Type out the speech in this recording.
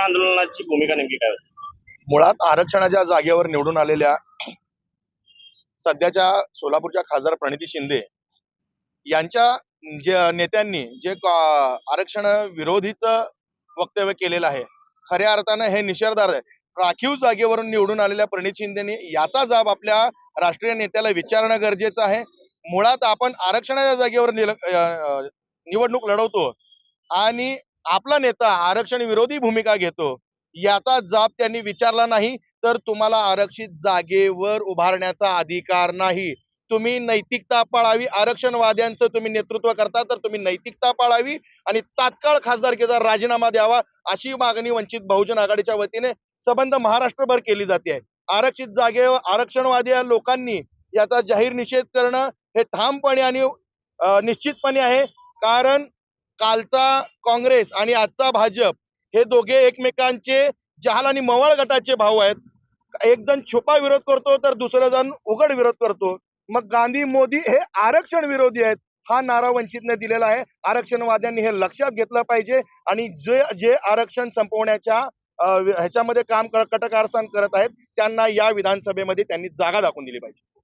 त्या आंदोलनाची भूमिका नेमकी काय होती? मुळात आरक्षणाच्या जागेवर निवडून आलेल्या सध्याच्या सोलापूरच्या खासदार प्रणिती शिंदे यांच्या जे नेत्यांनी जे आरक्षण विरोधीच वक्तव्य केलेलं आहे खऱ्या अर्थानं हे निषेधार्थ आहे. राखीव जागेवरून निवडून आलेल्या प्रणित शिंदेनी याचा जाब आपल्या राष्ट्रीय नेत्याला विचारणं गरजेचं आहे. मुळात आपण आरक्षणाच्या जागेवर निवडणूक लढवतो आणि आपला नेता आरक्षण विरोधी भूमिका घेतो याचा जाब त्यांनी विचारला नाही तर तुम्हाला आरक्षित जागेवर उभारण्याचा अधिकार नाही. तुम्ही नैतिकता पाळावी आरक्षणवाद्यांचं तुम्ही नेतृत्व करता तर तुम्ही नैतिकता पाळावी आणि तात्काळ खासदारकीचा राजीनामा द्यावा अशी मागणी वंचित बहुजन आघाडीच्या वतीने संबंध महाराष्ट्रभर केली जाते. आहे आरक्षित जागेवर आरक्षणवादी या लोकांनी याचा जाहीर निषेध करणं हे ठामपणे आणि निश्चितपणे आहे. कारण कालचा काँग्रेस आणि आजचा भाजप हे दोघे एकमेकांचे जहाल आणि मवाळ गटाचे भाऊ आहेत. एक जण छुपा विरोध करतो तर दुसरा जण उघड विरोध करतो. मग गांधी मोदी हे आरक्षण विरोधी आहेत हा नारा वंचितने दिलेला आहे. आरक्षणवाद्यांनी हे लक्षात घेतलं पाहिजे आणि जे जे आरक्षण संपवण्याच्या ह्याच्यामध्ये काम कर- कटकारस्थान करत आहेत त्यांना या विधानसभेमध्ये त्यांनी जागा दाखवून दिली पाहिजे.